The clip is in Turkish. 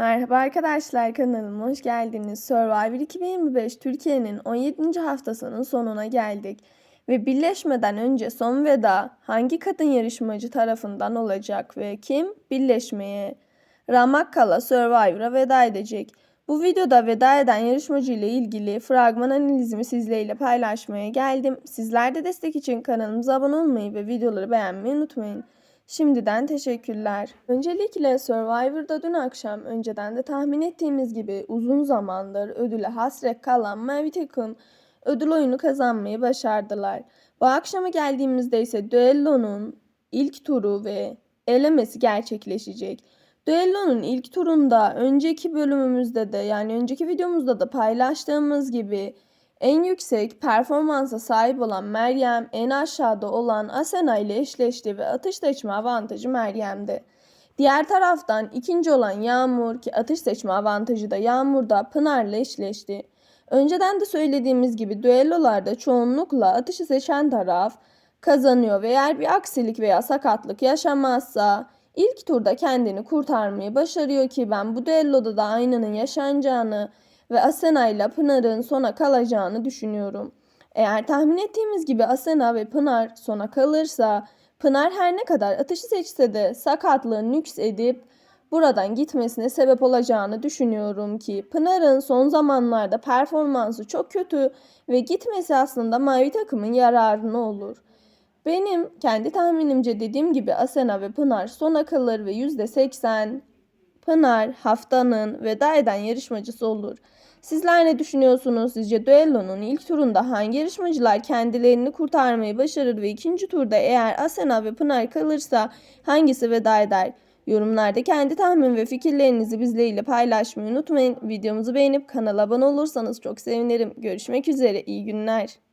Merhaba arkadaşlar kanalıma hoş geldiniz. Survivor 2025 Türkiye'nin 17. haftasının sonuna geldik. Ve birleşmeden önce son veda hangi kadın yarışmacı tarafından olacak ve kim birleşmeye Ramakkala Survivor'a veda edecek? Bu videoda veda eden yarışmacı ile ilgili fragman analizimi sizlerle paylaşmaya geldim. Sizler de destek için kanalımıza abone olmayı ve videoları beğenmeyi unutmayın. Şimdiden teşekkürler. Öncelikle Survivor'da dün akşam önceden de tahmin ettiğimiz gibi uzun zamandır ödüle hasret kalan Mavi takım ödül oyunu kazanmayı başardılar. Bu akşama geldiğimizde ise düellonun ilk turu ve elemesi gerçekleşecek. Düellonun ilk turunda önceki bölümümüzde de yani önceki videomuzda da paylaştığımız gibi en yüksek performansa sahip olan Meryem en aşağıda olan Asena ile eşleşti ve atış seçme avantajı Meryem'de. Diğer taraftan ikinci olan Yağmur ki atış seçme avantajı da Yağmur'da Pınar'la eşleşti. Önceden de söylediğimiz gibi düellolarda çoğunlukla atışı seçen taraf kazanıyor ve eğer bir aksilik veya sakatlık yaşamazsa ilk turda kendini kurtarmayı başarıyor ki ben bu düelloda da aynının yaşanacağını ve Asena ile Pınar'ın sona kalacağını düşünüyorum. Eğer tahmin ettiğimiz gibi Asena ve Pınar sona kalırsa Pınar her ne kadar atışı seçse de sakatlığı nüks edip buradan gitmesine sebep olacağını düşünüyorum ki Pınar'ın son zamanlarda performansı çok kötü ve gitmesi aslında mavi takımın yararına olur. Benim kendi tahminimce dediğim gibi Asena ve Pınar sona kalır ve %80 Pınar haftanın veda eden yarışmacısı olur. Sizler ne düşünüyorsunuz? Sizce düellonun ilk turunda hangi yarışmacılar kendilerini kurtarmayı başarır ve ikinci turda eğer Asena ve Pınar kalırsa hangisi veda eder? Yorumlarda kendi tahmin ve fikirlerinizi bizlerle paylaşmayı unutmayın. Videomuzu beğenip kanala abone olursanız çok sevinirim. Görüşmek üzere, iyi günler.